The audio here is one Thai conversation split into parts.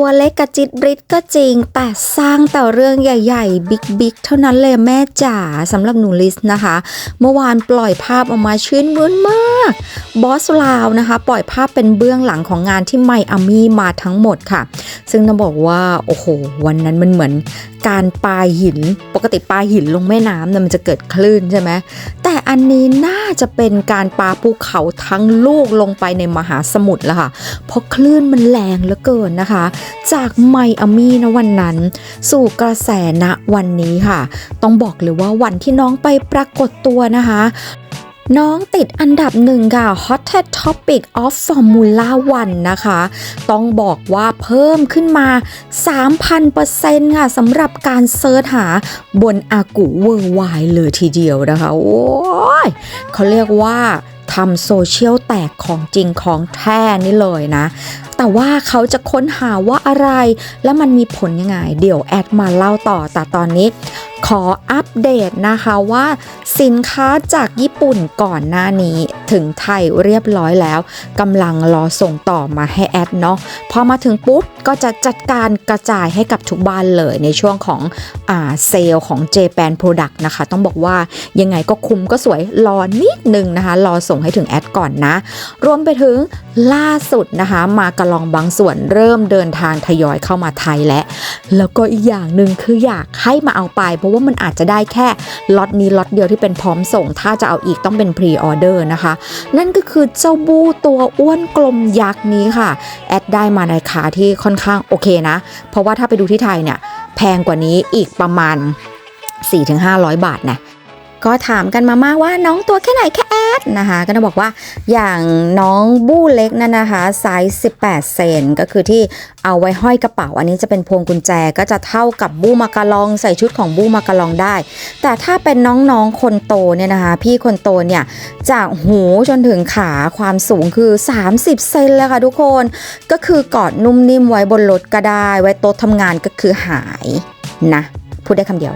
ตัวเล็กกระจิตบริดก็จริง แต่สร้างแต่เรื่องใหญ่ ๆ บิ๊กๆ เท่านั้นเลยแม่จ๋าสำหรับหนูลิสนะคะ เมื่อวานปล่อยภาพออกมาชื่นมื้นมากบอสลาวนะคะ ปล่อยภาพเป็นเบื้องหลังของงานที่ไมอามี่มาทั้งหมดค่ะ ซึ่งต้องบอกว่า โอ้โห วันนั้นมันเหมือนการปาหิน ปกติปาหินลงแม่น้ำเนี่ยมันจะเกิดคลื่นใช่ไหมแต่อันนี้น่าจะเป็นการปาภูเขาทั้งลูกลงไปในมหาสมุทรแล้วค่ะ เพราะคลื่นมันแรงเหลือเกินนะคะ จากไมอามีนะวันนั้น สู่กระแสณวันนี้ค่ะ ต้องบอกเลยว่าวันที่น้องไปปรากฏตัวนะคะ น้องติดอันดับหนึ่งค่ะ Hottest Topic of Formula 1 นะคะ ต้องบอกว่าเพิ่มขึ้นมา 3,000%ค่ะสำหรับการเซิร์ชหาบนอากูเวอร์ไวเลยทีเดียวนะคะ โอ้ยเขาเรียกว่าทำโซเชียลแตกของจริงของแท้นี่เลยนะ แต่ว่าเขาจะค้นหาว่าอะไร และมันมีผลยังไง เดี๋ยวแอดมาเล่าต่อแต่ตอนนี้ขออัปเดตนะคะว่าสินค้าจากญี่ปุ่นก่อนหน้านี้ ถึงไทยเรียบร้อยแล้วกำลังรอส่งต่อมาให้แอดเนาะพอมาถึงปุ๊บก็จะจัดการกระจายให้กับทุกบ้านเลยในช่วงของอ่าเซลล์ของ Japan Product นะคะ ต้องบอกว่ายังไงก็คุ้มก็สวยรอนิดนึงนะคะ รอส่งให้ถึงแอดก่อนนะ รวมไปถึงล่าสุดนะคะ มากระลองบางส่วนเริ่มเดินทางทยอยเข้ามาไทยแล้วแล้วก็อีกอย่างหนึ่งคืออยากให้มาเอาไป เพราะว่ามันอาจจะได้แค่ล็อตนี้ล็อตเดียวที่เป็นพร้อมส่ง ถ้าจะเอาอีกต้องเป็นพรีออเดอร์นะคะนั่นก็คือเจ้าบูตัวอ้วนกลมยักษ์นี้ค่ะ แอดได้มาในราคาที่ค่อนข้างโอเคนะ เพราะว่าถ้าไปดูที่ไทยเนี่ยแพงกว่านี้อีกประมาณ 4-500 บาทนะ ก็ถามกันมามากว่าน้องตัวแค่ไหนแค่แอดนะคะ ก็ต้องบอกว่าอย่างน้องบู้เล็กนั่นนะคะไซส์18 เซนก็คือที่เอาไว้ห้อยกระเป๋า อันนี้จะเป็นพวงกุญแจก็จะเท่ากับบู้มากะลองใส่ชุดของบู้มากะลองได้ แต่ถ้าเป็นน้องๆคนโตเนี่ยนะคะ พี่คนโตเนี่ยจากหูจนถึงขาความสูงคือ 30 เซนเลยค่ะทุกคนก็คือกอดนุ่มนิ่มไว้บนรถก็ได้ ไว้โต๊ะทำงานก็คือหายนะ พูดได้คำเดียว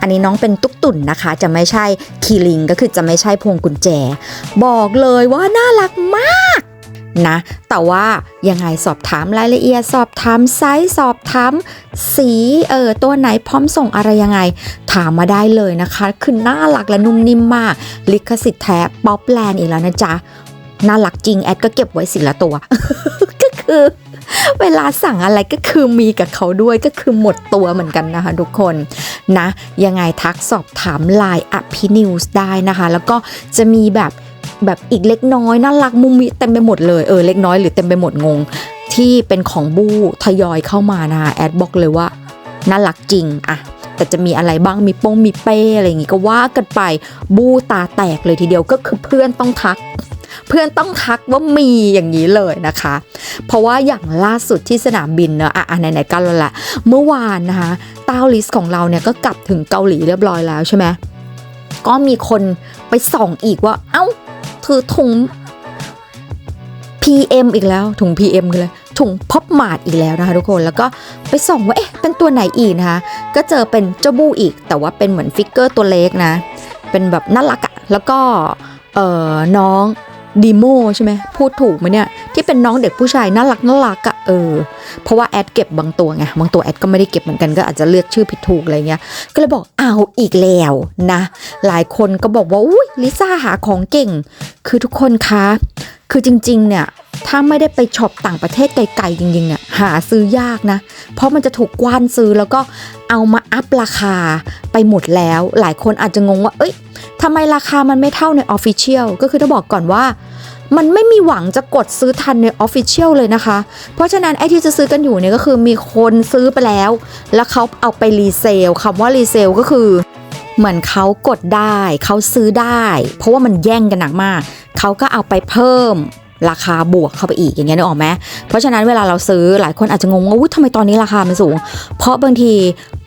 อันนี้น้องเป็นตุ๊กตุ่นนะคะ จะไม่ใช่คีลิงก็คือจะไม่ใช่พวงกุญแจ บอกเลยว่าน่ารักมากนะแต่ว่ายังไงสอบถามรายละเอียดสอบถามไซส์สอบถามสีเออตัวไหนพร้อมส่งอะไรยังไง ถามมาได้เลยนะคะ คือน่ารักและนุ่มนิ่มมาก ลิขสิทธิ์แท้ป๊อปแลนด์อีกแล้วนะจ๊ะ น่ารักจริงแอดก็เก็บไว้สิละตัว ก็คือ เวลาสั่งอะไรก็คือมีกับเขาด้วยก็คือหมดตัวเหมือนกันนะคะทุกคนนะ ยังไงทักสอบถามไลน์อภินิวส์ได้นะคะ แล้วก็จะมีแบบแบบอีกเล็กน้อยน่ารักมุมมิเต็มไปหมดเลยเออเล็กน้อยหรือเต็มไปหมดงง ที่เป็นของบู้ทยอยเข้ามานะคะแอดบอกเลยว่าน่ารักจริงอะแต่จะมีอะไรบ้างมีโป้งมีเป้อะไรอย่างงี้ก็ว่ากันไปบู้ตาแตกเลยทีเดียวก็คือเพื่อนต้องทัก เพื่อนต้องทักว่ามีอย่างนี้เลยนะคะ เพราะว่าอย่างล่าสุดที่สนามบินเนอะอะไหนๆกันแล้วแหละเมื่อวานนะคะต้าลิสของเราเนี่ยก็กลับถึงเกาหลีเรียบร้อยแล้วใช่ไหมก็มีคนไปส่องอีกว่า เอ้าถือถุง PM อีกแล้วถุง PM คือเลยถุงพ็อปมาดอีกแล้วนะคะทุกคนแล้วก็ไปส่องว่าเอ๊ะเป็นตัวไหนอีกนะคะก็เจอเป็นเจ้าบูอีก แต่ว่าเป็นเหมือนฟิกเกอร์ตัวเล็กนะ เป็นแบบน่ารักอะแล้วก็เออน้อง ดีโมใช่ไหมพูดถูกไหมเนี่ยที่เป็นน้องเด็กผู้ชายน่ารักน่ารักอะเออเพราะว่าแอดเก็บบางตัวไงบางตัวแอดก็ไม่ได้เก็บเหมือนกันก็อาจจะเลือกชื่อผิดถูกอะไรเงี้ยก็เลยบอกเอาอีกแล้วนะ หลายคนก็บอกว่าอุ้ยลิซ่าหาของเก่ง คือทุกคนคะคือจริงๆเนี่ยถ้าไม่ได้ไปช็อปต่างประเทศไกลๆจริงๆเนี่ย หาซื้อยากนะ เพราะมันจะถูกกว้านซื้อแล้วก็เอามาอัพราคาไปหมดแล้ว หลายคนอาจจะงงว่า เอ้ยทำไมราคามันไม่เท่าในออฟฟิเชียลก็คือต้องบอกก่อนว่ามันไม่มีหวังจะกดซื้อทันในออฟฟิเชียลเลยนะคะ เพราะฉะนั้นไอ้ที่จะซื้อกันอยู่เนี่ยก็คือมีคนซื้อไปแล้ว แล้วเขาเอาไปรีเซลคำว่ารีเซลก็คือ เหมือนเขากดได้ เขาซื้อได้ เพราะว่ามันแย่งกันหนักมาก เขาก็เอาไปเพิ่ม ราคาบวกเข้าไปอีกอย่างเงี้ยนึกออกไหมเพราะฉะนั้นเวลาเราซื้อหลายคนอาจจะงงว่าทำไมตอนนี้ราคามันสูง เพราะบางที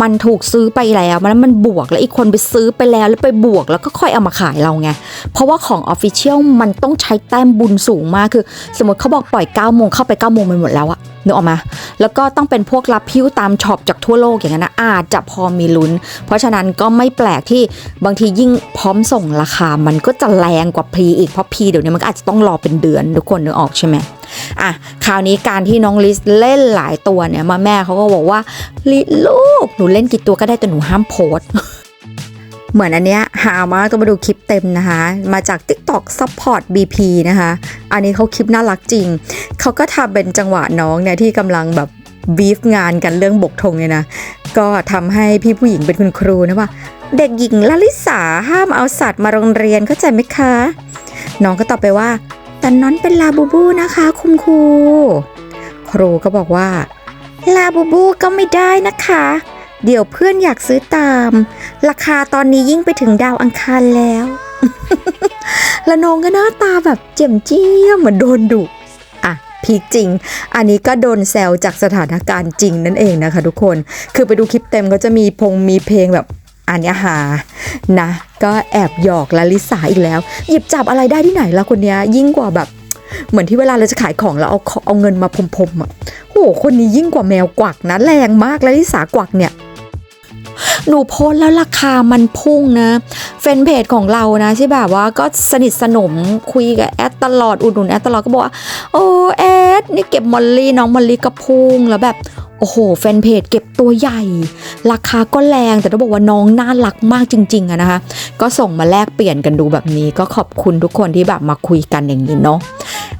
มันถูกซื้อไปแล้วมันมันบวกแล้วอีกคนไปซื้อไปแล้วแล้วไปบวกแล้วก็ค่อยเอามาขายเราไง เพราะว่าของออฟฟิเชียลมันต้องใช้แต้มบุญสูงมากคือ สมมติเขาบอกปล่อย9ก้าโมงเข้าไป9ก้าโมงมันหมดแล้วอะ นึกออกมา แล้วก็ต้องเป็นพวกรับพิ้วตามช็อปจากทั่วโลกอย่างนั้นนะอาจจะพอมีลุ้น เพราะฉะนั้นก็ไม่แปลกที่บางทียิ่งพร้อมส่งราคา มันก็จะแรงกว่าพีอีกเพราะพีเดี๋ยวนี้มันก็อาจจะต้องรอเป็นเดือนทุกคนนึกออกใช่ไหมอะคราวนี้การที่น้องลิสเล่นหลายตัวเนี่ยมาแม่เขาก็บอกว่าลิลูกหนูเล่นกี่ตัวก็ได้แต่หนูห้ามโพสต์ เหมือนอันเนี้ยหามากต้องมาดูคลิปเต็มนะคะ มาจาก TikTok Support BP นะคะ อันนี้เขาคลิปน่ารักจริง เขาก็ทำเป็นจังหวะน้องเนี่ยที่กำลังแบบบีฟงานกันเรื่องบกธงเนี่ยนะ ก็ทำให้พี่ผู้หญิงเป็นคุณครูนะว่า เด็กหญิงลลิสาห้ามเอาสัตว์มาโรงเรียนเข้าใจไหมคะ น้องก็ตอบไปว่า แต่น้อนเป็นลาบูบูนะคะคุณครู ครูก็บอกว่าลาบูบูก็ไม่ได้นะคะ เดี๋ยวเพื่อนอยากซื้อตาม ราคาตอนนี้ยิ่งไปถึงดาวอังคารแล้ว แล้วน้องก็หน้าตาแบบเจียมเจี้ยมเหมือนโดนดุอะพีคจริง อันนี้ก็โดนแซวจากสถานการณ์จริงนั่นเองนะคะทุกคน คือไปดูคลิปเต็มก็จะมีพงมีเพลงแบบอันเนี้หานะ ก็แอบหยอกลลิสาอีกแล้ว หยิบจับอะไรได้ที่ไหนละคนนี้ยิ่งกว่าแบบเหมือนที่เวลาเราจะขายของแล้วเอาเอาเงินมาพรมๆอะโห คนนี้ยิ่งกว่าแมวกวักนะ แรงมากลลิสากวักเนี่ย หนูโพสแล้วราคามันพุ่งนะแฟนเพจของเรานะที่แบบว่าก็สนิทสนมคุยกับแอดตลอดอุดหนุนแอดตลอดก็บอกว่าโอ้แอดนี่เก็บมอลลี่น้องมอลลี่ก็พุ่งแล้วแบบโอ้โหแฟนเพจเก็บตัวใหญ่ ราคาก็แรงแต่ต้องบอกว่าน้องน่ารักมากจริงๆอะนะคะ ก็ส่งมาแลกเปลี่ยนกันดูแบบนี้ ก็ขอบคุณทุกคนที่แบบมาคุยกันอย่างนี้เนาะ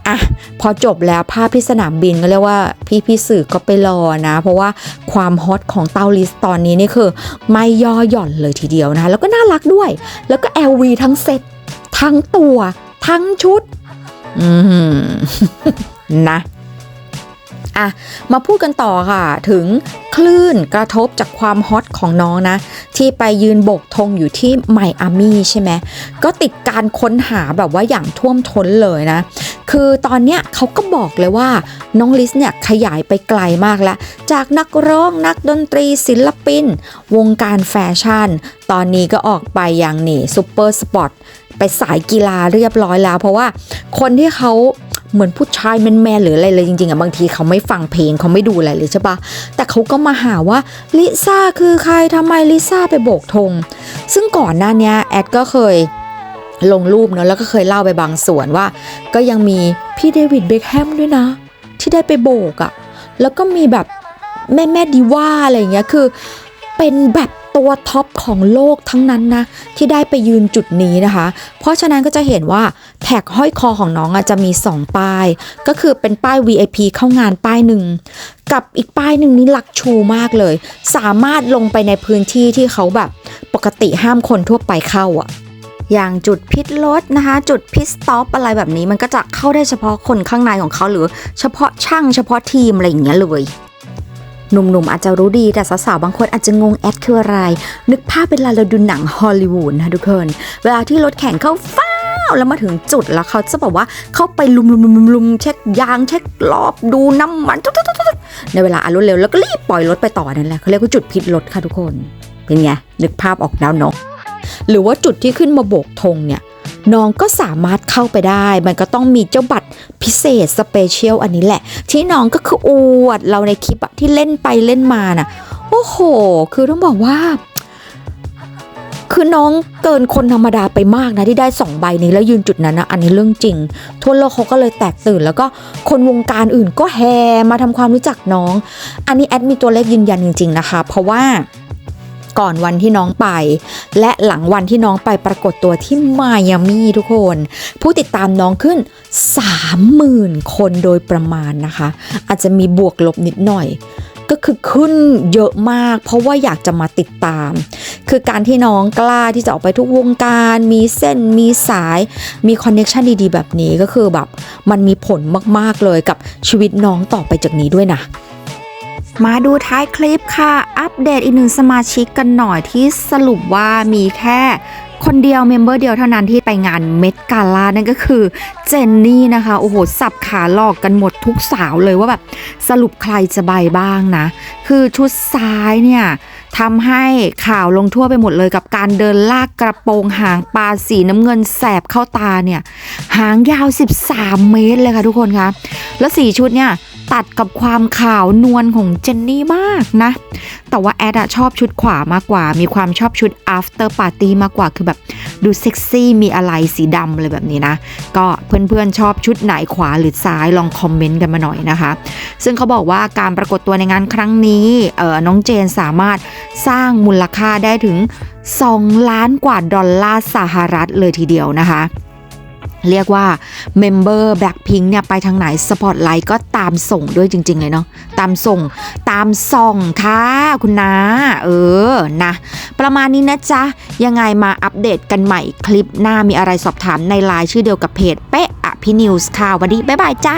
อะพอจบแล้วภาพที่สนามบินก็เรียกว่าพี่พี่สื่อก็ไปรอนะ เพราะว่าความฮอตของเตาลิสตอนนี้นี่คือ ไม่ย่อหย่อนเลยทีเดียวนะคะแล้วก็น่ารักด้วย แล้วก็ LV ทั้งเซ็ตทั้งตัว ทั้งชุด อืมนะอะมาพูดกันต่อค่ะถึงคลื่นกระทบจากความฮอตของน้องนะ ที่ไปยืนโบกธงอยู่ที่ไมอามี่ใช่ไหมก็ติดการค้นหาแบบว่าอย่างท่วมท้นเลยนะ คือตอนเนี้ยเขาก็บอกเลยว่าน้องลิสเนี่ยขยายไปไกลมากแล้ว จากนักร้องนักดนตรีศิลปิน วงการแฟชั่น ตอนนี้ก็ออกไปอย่างนี่ซูเปอร์สปอร์ตไปสายกีฬาเรียบร้อยแล้ว เพราะว่าคนที่เขาเหมือนผู้ชายแมนๆหรืออะไรเลยจริงๆอะบางทีเขาไม่ฟังเพลงเขาไม่ดูอะไรเลยใช่ปะแต่เขาก็มาหาว่าลิซ่าคือใครทำไมลิซ่าไปโบกธงซึ่งก่อนหน้านี้แอดก็เคย ลงรูปเนอะแล้วก็เคยเล่าไปบางส่วนว่า ก็ยังมีพี่เดวิดเบคแฮมด้วยนะ ที่ได้ไปโบกอะ่ะแล้วก็มีแบบแม่แม่ดีว่าอะไรเงี้ยคือเป็นแบบตัวท็อปของโลกทั้งนั้นนะที่ได้ไปยืนจุดนี้นะคะ เพราะฉะนั้นก็จะเห็นว่าแท็กห้อยคอของน้องอะจะมี 2 ป้าย ก็คือเป็นป้าย VIP เข้างานป้ายหนึ่งกับอีกป้ายหนึ่งนี่ลักชูมากเลย สามารถลงไปในพื้นที่ที่เขาแบบปกติห้ามคนทั่วไปเข้าอะ อย่างจุดพิษรถนะคะ จุดพิสต็อปอะไรแบบนี้มันก็จะเข้าได้เฉพาะคนข้างในของเขาหรือเฉพาะช่างเฉพาะทีมอะไรอย่างเงี้ยเลยหนุ่มๆอาจจะรู้ดีแต่สาวๆบางคนอาจจะงงแอดคืออะไร นึกภาพเป็นเวลาเราดูหนังฮอลลีวูดนะทุกคน เวลาที่รถแข่งเข้าฟ้าแล้วมาถึงจุดแล้วเขาจะบอกว่าเข้าไปลุมลุมลุมลุมเช็คยางเช็ครอบดูน้ำมันตุ๊ดๆในเวลาอันรวดเร็วแล้วก็รีบปล่อยรถไปต่อนั่นแหละเขาเรียกว่าจุดพิษรถค่ะทุกคน เป็นไงนึกภาพออกแล้วเนาะ หรือว่าจุดที่ขึ้นมาโบกธงเนี่ยน้องก็สามารถเข้าไปได้ มันก็ต้องมีเจ้าบัตรพิเศษสเปเชียลอันนี้แหละ ที่น้องก็คืออวดเราในคลิปอะที่เล่นไปเล่นมาน่ะ โอ้โห คือต้องบอกว่า คือน้องเกินคนธรรมดาไปมากนะ ที่ได้สองใบนี้แล้วยืนจุดนั้นนะ อันนี้เรื่องจริง ทั่วโลกเขาก็เลยแตกตื่น แล้วก็คนวงการอื่นก็แห่มาทำความรู้จักน้อง อันนี้แอดมีตัวเลขยืนยันจริง ๆนะคะ เพราะว่า ก่อนวันที่น้องไป และหลังวันที่น้องไปปรากฏตัวที่ไมอามี่ทุกคน ผู้ติดตามน้องขึ้น 30,000 คนโดยประมาณนะคะ อาจจะมีบวกลบนิดหน่อย ก็คือขึ้นเยอะมาก เพราะว่าอยากจะมาติดตาม คือการที่น้องกล้าที่จะออกไปทุกวงการ มีเส้นมีสายมีคอนเน็ชันดีๆ แบบนี้ก็คือแบบมันมีผลมากๆเลยกับชีวิตน้องต่อไปจากนี้ด้วยนะ มาดูท้ายคลิปค่ะ อัปเดตอีกหนึ่งสมาชิกกันหน่อยที่สรุปว่ามีแค่คนเดียวเมมเบอร์เดียวเท่านั้นที่ไปงานเมดกาลานั่นก็คือเจนนี่นะคะ โอ้โห สับขาหลอกกันหมดทุกสาวเลยว่าแบบสรุปใครจะใบบ้างนะ คือชุดซ้ายเนี่ยทำให้ข่าวลงทั่วไปหมดเลยกับการเดินลากกระโปรงหางปลาสีน้ำเงินแสบเข้าตาเนี่ย หางยาว 13 เมตรเลยค่ะทุกคนคะแล้วสีชุดเนี่ย ตัดกับความขาวนวลของเจนนี่มากนะ แต่ว่าแอดอะชอบชุดขวามากกว่า มีความชอบชุด after party มากกว่าคือแบบดูเซ็กซี่มีอะไรสีดำอะไรแบบนี้นะ ก็เพื่อนๆชอบชุดไหนขวาหรือซ้ายลองคอมเมนต์กันมาหน่อยนะคะ ซึ่งเขาบอกว่าการปรากฏตัวในงานครั้งนี้เออน้องเจนสามารถสร้างมูลค่าได้ถึง 2 ล้านกว่าดอลลาร์สหรัฐเลยทีเดียวนะคะ เรียกว่าเมมเบอร์แบล็คพิงเนี่ยไปทางไหนสปอตไลท์ก็ตามส่งด้วยจริง ๆ เลยเนาะตามส่งตามส่องค่ะคุณนาเออนะประมาณนี้นะจ๊ะ ยังไงมาอัปเดตกันใหม่คลิปหน้ามีอะไรสอบถามในไลน์ชื่อเดียวกับเพจเป๊ะอะพีนิวส์ค่ะวันนี้บ๊ายบายจ้า